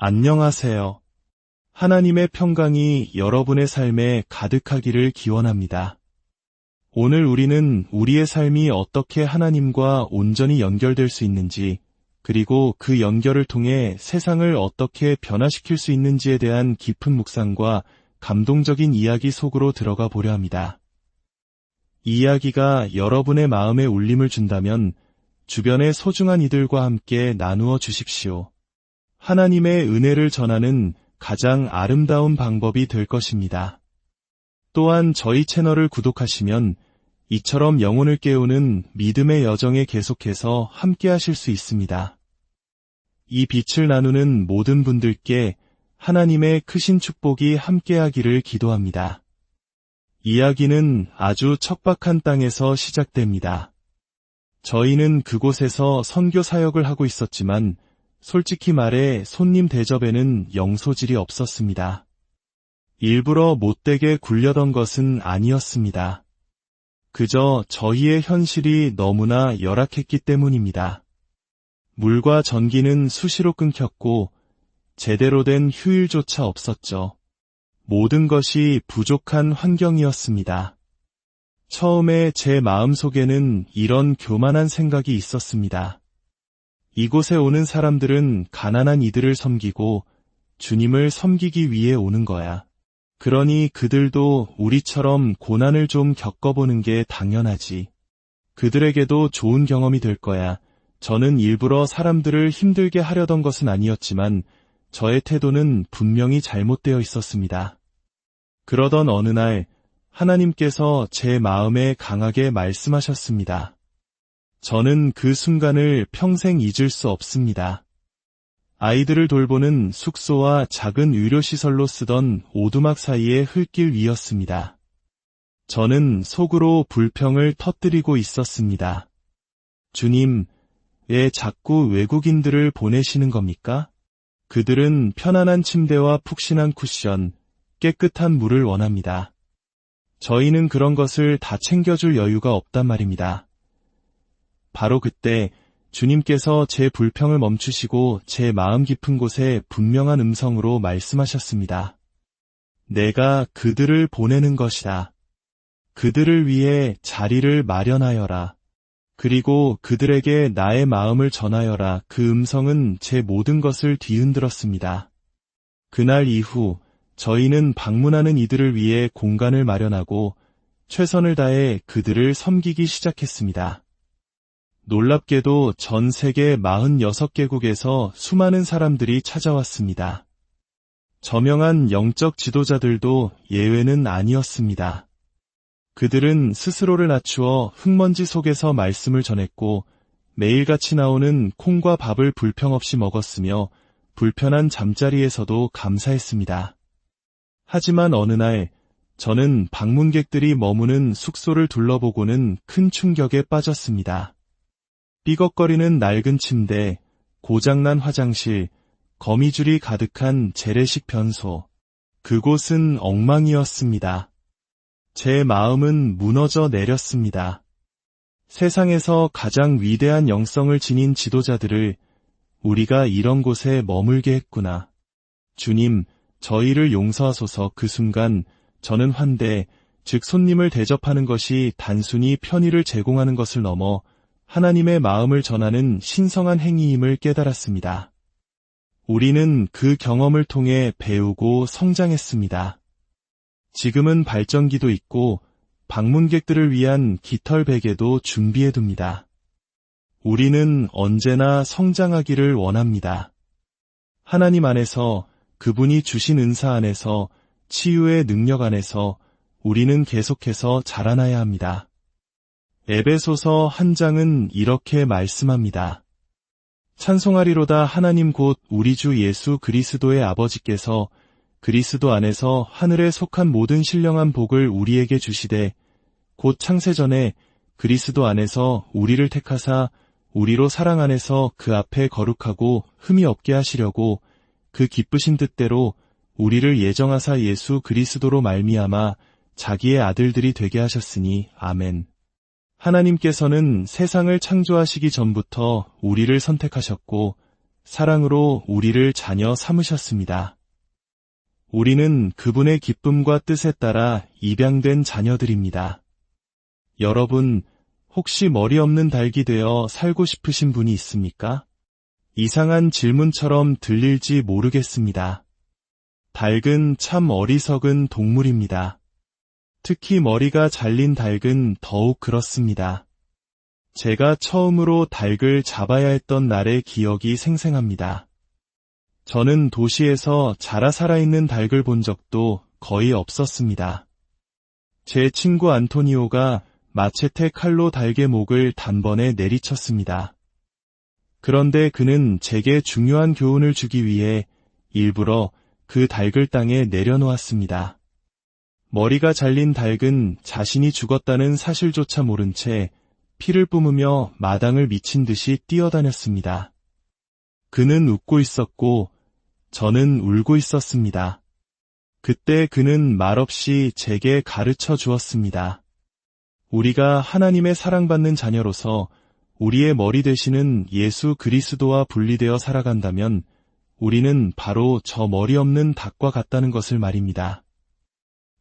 안녕하세요. 하나님의 평강이 여러분의 삶에 가득하기를 기원합니다. 오늘 우리는 우리의 삶이 어떻게 하나님과 온전히 연결될 수 있는지, 그리고 그 연결을 통해 세상을 어떻게 변화시킬 수 있는지에 대한 깊은 묵상과 감동적인 이야기 속으로 들어가 보려 합니다. 이 이야기가 여러분의 마음에 울림을 준다면 주변의 소중한 이들과 함께 나누어 주십시오. 하나님의 은혜를 전하는 가장 아름다운 방법이 될 것입니다. 또한 저희 채널을 구독하시면 이처럼 영혼을 깨우는 믿음의 여정에 계속해서 함께 하실 수 있습니다. 이 빛을 나누는 모든 분들께 하나님의 크신 축복이 함께 하기를 기도합니다. 이야기는 아주 척박한 땅에서 시작됩니다. 저희는 그곳에서 선교 사역을 하고 있었지만 솔직히 말해 손님 대접에는 영소질이 없었습니다. 일부러 못되게 굴려던 것은 아니었습니다. 그저 저희의 현실이 너무나 열악했기 때문입니다. 물과 전기는 수시로 끊겼고 제대로 된 휴일조차 없었죠. 모든 것이 부족한 환경이었습니다. 처음에 제 마음속에는 이런 교만한 생각이 있었습니다. 이곳에 오는 사람들은 가난한 이들을 섬기고 주님을 섬기기 위해 오는 거야. 그러니 그들도 우리처럼 고난을 좀 겪어보는 게 당연하지. 그들에게도 좋은 경험이 될 거야. 저는 일부러 사람들을 힘들게 하려던 것은 아니었지만 저의 태도는 분명히 잘못되어 있었습니다. 그러던 어느 날 하나님께서 제 마음에 강하게 말씀하셨습니다. 저는 그 순간을 평생 잊을 수 없습니다. 아이들을 돌보는 숙소와 작은 의료시설로 쓰던 오두막 사이의 흙길 위였습니다. 저는 속으로 불평을 터뜨리고 있었습니다. 주님, 왜 자꾸 외국인들을 보내시는 겁니까? 그들은 편안한 침대와 푹신한 쿠션, 깨끗한 물을 원합니다. 저희는 그런 것을 다 챙겨줄 여유가 없단 말입니다. 바로 그때 주님께서 제 불평을 멈추시고 제 마음 깊은 곳에 분명한 음성으로 말씀하셨습니다. 내가 그들을 보내는 것이다. 그들을 위해 자리를 마련하여라. 그리고 그들에게 나의 마음을 전하여라. 그 음성은 제 모든 것을 뒤흔들었습니다. 그날 이후 저희는 방문하는 이들을 위해 공간을 마련하고 최선을 다해 그들을 섬기기 시작했습니다. 놀랍게도 전 세계 46개국에서 수많은 사람들이 찾아왔습니다. 저명한 영적 지도자들도 예외는 아니었습니다. 그들은 스스로를 낮추어 흙먼지 속에서 말씀을 전했고 매일같이 나오는 콩과 밥을 불평 없이 먹었으며 불편한 잠자리에서도 감사했습니다. 하지만 어느 날 저는 방문객들이 머무는 숙소를 둘러보고는 큰 충격에 빠졌습니다. 삐걱거리는 낡은 침대, 고장난 화장실, 거미줄이 가득한 재래식 변소. 그곳은 엉망이었습니다. 제 마음은 무너져 내렸습니다. 세상에서 가장 위대한 영성을 지닌 지도자들을 우리가 이런 곳에 머물게 했구나. 주님, 저희를 용서하소서 그 순간 저는 환대, 즉 손님을 대접하는 것이 단순히 편의를 제공하는 것을 넘어 하나님의 마음을 전하는 신성한 행위임을 깨달았습니다. 우리는 그 경험을 통해 배우고 성장했습니다. 지금은 발전기도 있고 방문객들을 위한 깃털 베개도 준비해둡니다. 우리는 언제나 성장하기를 원합니다. 하나님 안에서 그분이 주신 은사 안에서 치유의 능력 안에서 우리는 계속해서 자라나야 합니다. 에베소서 한 장은 이렇게 말씀합니다. 찬송하리로다 하나님 곧 우리 주 예수 그리스도의 아버지께서 그리스도 안에서 하늘에 속한 모든 신령한 복을 우리에게 주시되 곧 창세전에 그리스도 안에서 우리를 택하사 우리로 사랑 안에서 그 앞에 거룩하고 흠이 없게 하시려고 그 기쁘신 뜻대로 우리를 예정하사 예수 그리스도로 말미암아 자기의 아들들이 되게 하셨으니 아멘. 하나님께서는 세상을 창조하시기 전부터 우리를 선택하셨고 사랑으로 우리를 자녀 삼으셨습니다. 우리는 그분의 기쁨과 뜻에 따라 입양된 자녀들입니다. 여러분, 혹시 머리 없는 닭이 되어 살고 싶으신 분이 있습니까? 이상한 질문처럼 들릴지 모르겠습니다. 닭은 참 어리석은 동물입니다. 특히 머리가 잘린 닭은 더욱 그렇습니다. 제가 처음으로 닭을 잡아야 했던 날의 기억이 생생합니다. 저는 도시에서 자라 살아있는 닭을 본 적도 거의 없었습니다. 제 친구 안토니오가 마체테 칼로 닭의 목을 단번에 내리쳤습니다. 그런데 그는 제게 중요한 교훈을 주기 위해 일부러 그 닭을 땅에 내려놓았습니다. 머리가 잘린 닭은 자신이 죽었다는 사실조차 모른 채 피를 뿜으며 마당을 미친 듯이 뛰어다녔습니다. 그는 웃고 있었고 저는 울고 있었습니다. 그때 그는 말없이 제게 가르쳐 주었습니다. 우리가 하나님의 사랑받는 자녀로서 우리의 머리 되시는 예수 그리스도와 분리되어 살아간다면 우리는 바로 저 머리 없는 닭과 같다는 것을 말입니다.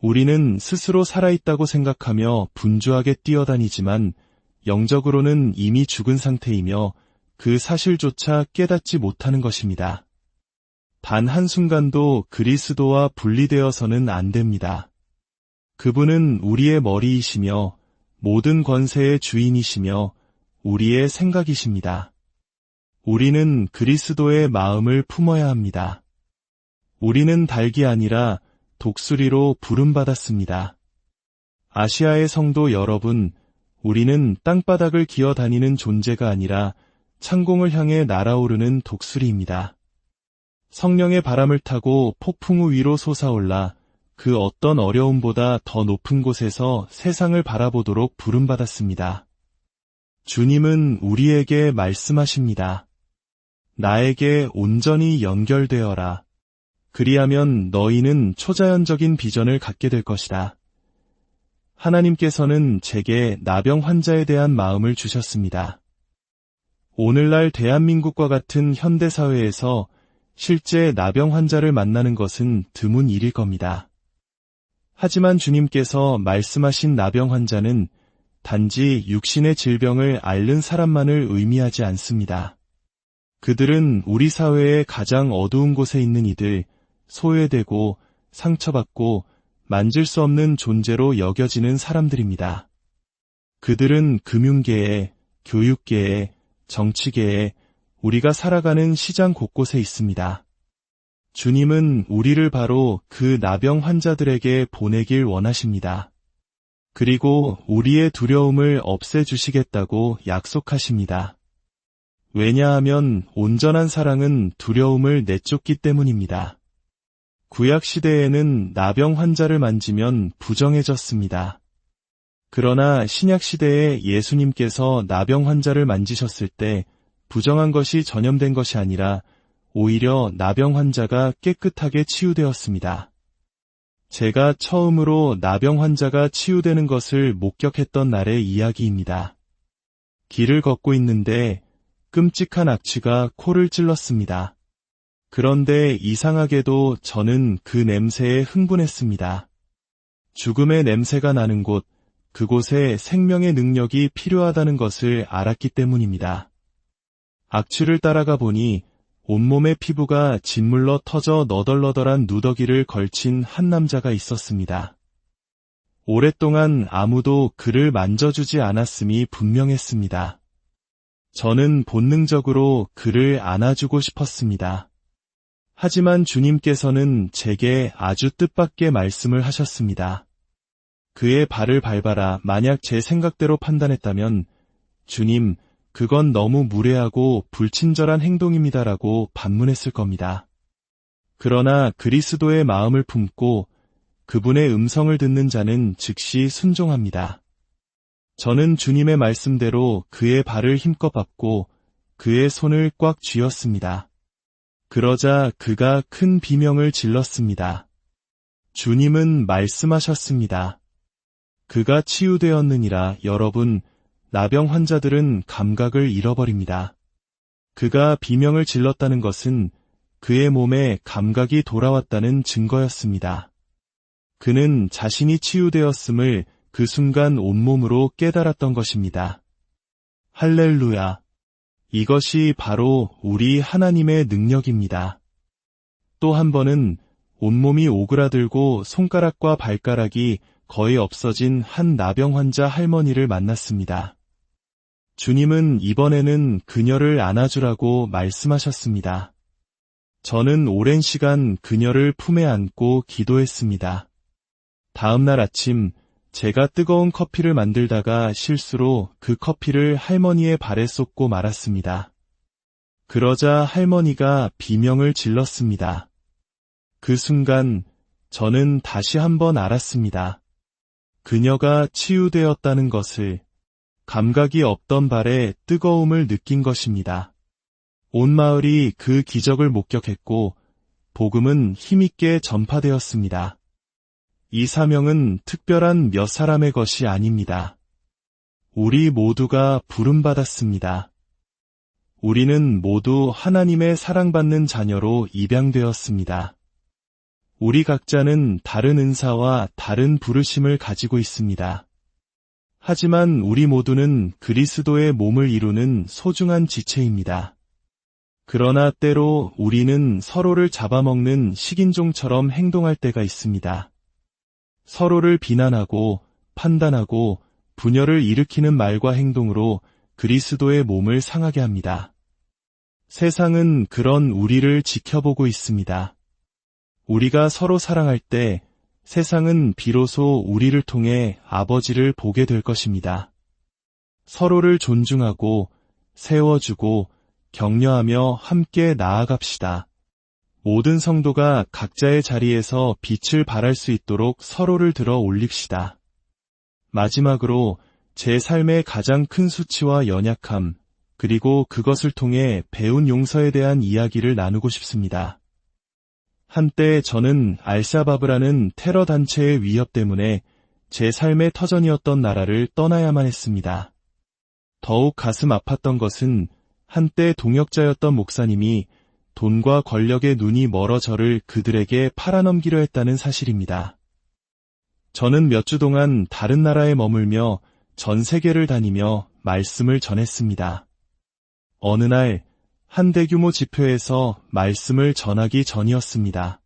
우리는 스스로 살아있다고 생각하며 분주하게 뛰어다니지만 영적으로는 이미 죽은 상태이며 그 사실조차 깨닫지 못하는 것입니다. 단 한순간도 그리스도와 분리되어서는 안 됩니다. 그분은 우리의 머리이시며 모든 권세의 주인이시며 우리의 생각이십니다. 우리는 그리스도의 마음을 품어야 합니다. 우리는 닭이 아니라 독수리로 부름받았습니다. 아시아의 성도 여러분, 우리는 땅바닥을 기어 다니는 존재가 아니라 창공을 향해 날아오르는 독수리입니다. 성령의 바람을 타고 폭풍우 위로 솟아올라 그 어떤 어려움보다 더 높은 곳에서 세상을 바라보도록 부름받았습니다. 주님은 우리에게 말씀하십니다. 나에게 온전히 연결되어라. 그리하면 너희는 초자연적인 비전을 갖게 될 것이다. 하나님께서는 제게 나병 환자에 대한 마음을 주셨습니다. 오늘날 대한민국과 같은 현대사회에서 실제 나병 환자를 만나는 것은 드문 일일 겁니다. 하지만 주님께서 말씀하신 나병 환자는 단지 육신의 질병을 앓는 사람만을 의미하지 않습니다. 그들은 우리 사회의 가장 어두운 곳에 있는 이들, 소외되고 상처받고 만질 수 없는 존재로 여겨지는 사람들입니다. 그들은 금융계에, 교육계에, 정치계에 우리가 살아가는 시장 곳곳에 있습니다. 주님은 우리를 바로 그 나병 환자들에게 보내길 원하십니다. 그리고 우리의 두려움을 없애주시겠다고 약속하십니다. 왜냐하면 온전한 사랑은 두려움을 내쫓기 때문입니다. 구약 시대에는 나병 환자를 만지면 부정해졌습니다. 그러나 신약 시대에 예수님께서 나병 환자를 만지셨을 때 부정한 것이 전염된 것이 아니라 오히려 나병 환자가 깨끗하게 치유되었습니다. 제가 처음으로 나병 환자가 치유되는 것을 목격했던 날의 이야기입니다. 길을 걷고 있는데 끔찍한 악취가 코를 찔렀습니다. 그런데 이상하게도 저는 그 냄새에 흥분했습니다. 죽음의 냄새가 나는 곳, 그곳에 생명의 능력이 필요하다는 것을 알았기 때문입니다. 악취를 따라가 보니 온몸의 피부가 짓물러 터져 너덜너덜한 누더기를 걸친 한 남자가 있었습니다. 오랫동안 아무도 그를 만져주지 않았음이 분명했습니다. 저는 본능적으로 그를 안아주고 싶었습니다. 하지만 주님께서는 제게 아주 뜻밖의 말씀을 하셨습니다. 그의 발을 밟아라 만약 제 생각대로 판단했다면 주님, 그건 너무 무례하고 불친절한 행동입니다라고 반문했을 겁니다. 그러나 그리스도의 마음을 품고 그분의 음성을 듣는 자는 즉시 순종합니다. 저는 주님의 말씀대로 그의 발을 힘껏 밟고 그의 손을 꽉 쥐었습니다. 그러자 그가 큰 비명을 질렀습니다. 주님은 말씀하셨습니다. 그가 치유되었느니라 여러분, 나병 환자들은 감각을 잃어버립니다. 그가 비명을 질렀다는 것은 그의 몸에 감각이 돌아왔다는 증거였습니다. 그는 자신이 치유되었음을 그 순간 온몸으로 깨달았던 것입니다. 할렐루야. 이것이 바로 우리 하나님의 능력입니다. 또 한 번은 온몸이 오그라들고 손가락과 발가락이 거의 없어진 한 나병 환자 할머니를 만났습니다. 주님은 이번에는 그녀를 안아주라고 말씀하셨습니다. 저는 오랜 시간 그녀를 품에 안고 기도했습니다. 다음날 아침 제가 뜨거운 커피를 만들다가 실수로 그 커피를 할머니의 발에 쏟고 말았습니다. 그러자 할머니가 비명을 질렀습니다. 그 순간 저는 다시 한번 알았습니다. 그녀가 치유되었다는 것을 감각이 없던 발에 뜨거움을 느낀 것입니다. 온 마을이 그 기적을 목격했고 복음은 힘있게 전파되었습니다. 이 사명은 특별한 몇 사람의 것이 아닙니다. 우리 모두가 부름받았습니다. 우리는 모두 하나님의 사랑받는 자녀로 입양되었습니다. 우리 각자는 다른 은사와 다른 부르심을 가지고 있습니다. 하지만 우리 모두는 그리스도의 몸을 이루는 소중한 지체입니다. 그러나 때로 우리는 서로를 잡아먹는 식인종처럼 행동할 때가 있습니다. 서로를 비난하고 판단하고 분열을 일으키는 말과 행동으로 그리스도의 몸을 상하게 합니다. 세상은 그런 우리를 지켜보고 있습니다. 우리가 서로 사랑할 때 세상은 비로소 우리를 통해 아버지를 보게 될 것입니다. 서로를 존중하고 세워주고 격려하며 함께 나아갑시다. 모든 성도가 각자의 자리에서 빛을 발할 수 있도록 서로를 들어 올립시다. 마지막으로 제 삶의 가장 큰 수치와 연약함, 그리고 그것을 통해 배운 용서에 대한 이야기를 나누고 싶습니다. 한때 저는 알사바브라는 테러 단체의 위협 때문에 제 삶의 터전이었던 나라를 떠나야만 했습니다. 더욱 가슴 아팠던 것은 한때 동역자였던 목사님이 돈과 권력의 눈이 멀어 저를 그들에게 팔아넘기려 했다는 사실입니다. 저는 몇 주 동안 다른 나라에 머물며 전 세계를 다니며 말씀을 전했습니다. 어느 날 한 대규모 집회에서 말씀을 전하기 전이었습니다.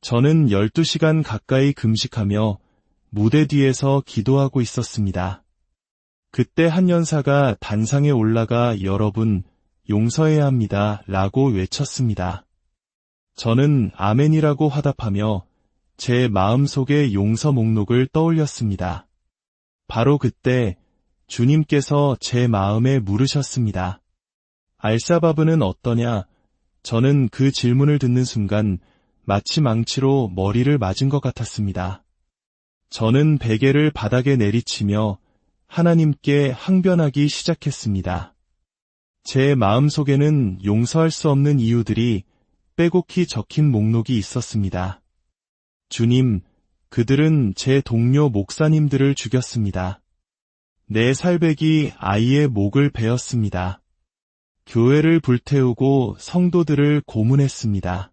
저는 12시간 가까이 금식하며 무대 뒤에서 기도하고 있었습니다. 그때 한 연사가 단상에 올라가 여러분 용서해야 합니다. 라고 외쳤습니다. 저는 아멘이라고 화답하며 제 마음속의 용서 목록을 떠올렸습니다. 바로 그때 주님께서 제 마음에 물으셨습니다. 알사바브는 어떠냐? 저는 그 질문을 듣는 순간 마치 망치로 머리를 맞은 것 같았습니다. 저는 베개를 바닥에 내리치며 하나님께 항변하기 시작했습니다. 제 마음속에는 용서할 수 없는 이유들이 빼곡히 적힌 목록이 있었습니다. 주님, 그들은 제 동료 목사님들을 죽였습니다. 내 살백이 아이의 목을 베었습니다. 교회를 불태우고 성도들을 고문했습니다.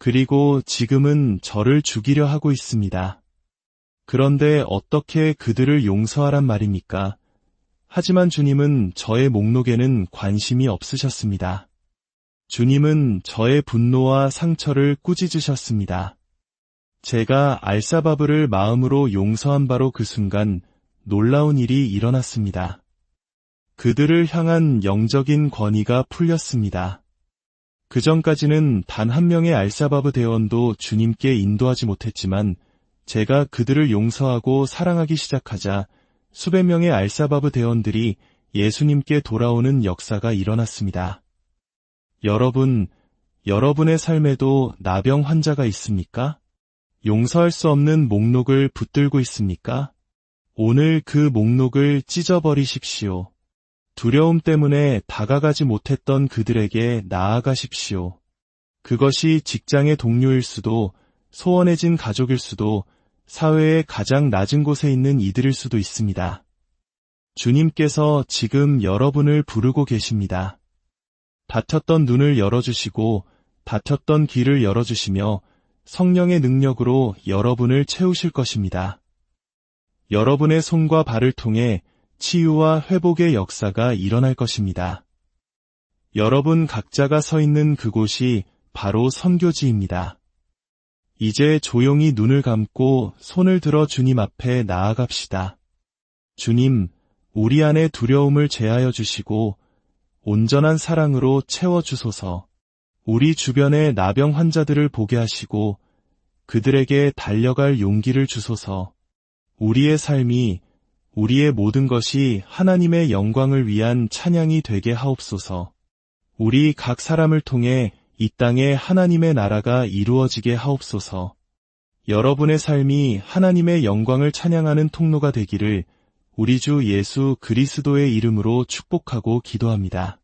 그리고 지금은 저를 죽이려 하고 있습니다. 그런데 어떻게 그들을 용서하란 말입니까? 하지만 주님은 저의 목록에는 관심이 없으셨습니다. 주님은 저의 분노와 상처를 꾸짖으셨습니다. 제가 알사바브를 마음으로 용서한 바로 그 순간 놀라운 일이 일어났습니다. 그들을 향한 영적인 권위가 풀렸습니다. 그 전까지는 단 한 명의 알사바브 대원도 주님께 인도하지 못했지만 제가 그들을 용서하고 사랑하기 시작하자 수백 명의 알사바브 대원들이 예수님께 돌아오는 역사가 일어났습니다. 여러분, 여러분의 삶에도 나병 환자가 있습니까? 용서할 수 없는 목록을 붙들고 있습니까? 오늘 그 목록을 찢어버리십시오. 두려움 때문에 다가가지 못했던 그들에게 나아가십시오. 그것이 직장의 동료일 수도, 소원해진 가족일 수도, 사회의 가장 낮은 곳에 있는 이들일 수도 있습니다. 주님께서 지금 여러분을 부르고 계십니다. 닫혔던 눈을 열어주시고 닫혔던 귀를 열어주시며 성령의 능력으로 여러분을 채우실 것입니다. 여러분의 손과 발을 통해 치유와 회복의 역사가 일어날 것입니다. 여러분 각자가 서 있는 그곳이 바로 선교지입니다. 이제 조용히 눈을 감고 손을 들어 주님 앞에 나아갑시다. 주님, 우리 안에 두려움을 제하여 주시고 온전한 사랑으로 채워 주소서. 우리 주변의 나병 환자들을 보게 하시고 그들에게 달려갈 용기를 주소서. 우리의 삶이 우리의 모든 것이 하나님의 영광을 위한 찬양이 되게 하옵소서. 우리 각 사람을 통해 이 땅에 하나님의 나라가 이루어지게 하옵소서. 여러분의 삶이 하나님의 영광을 찬양하는 통로가 되기를 우리 주 예수 그리스도의 이름으로 축복하고 기도합니다.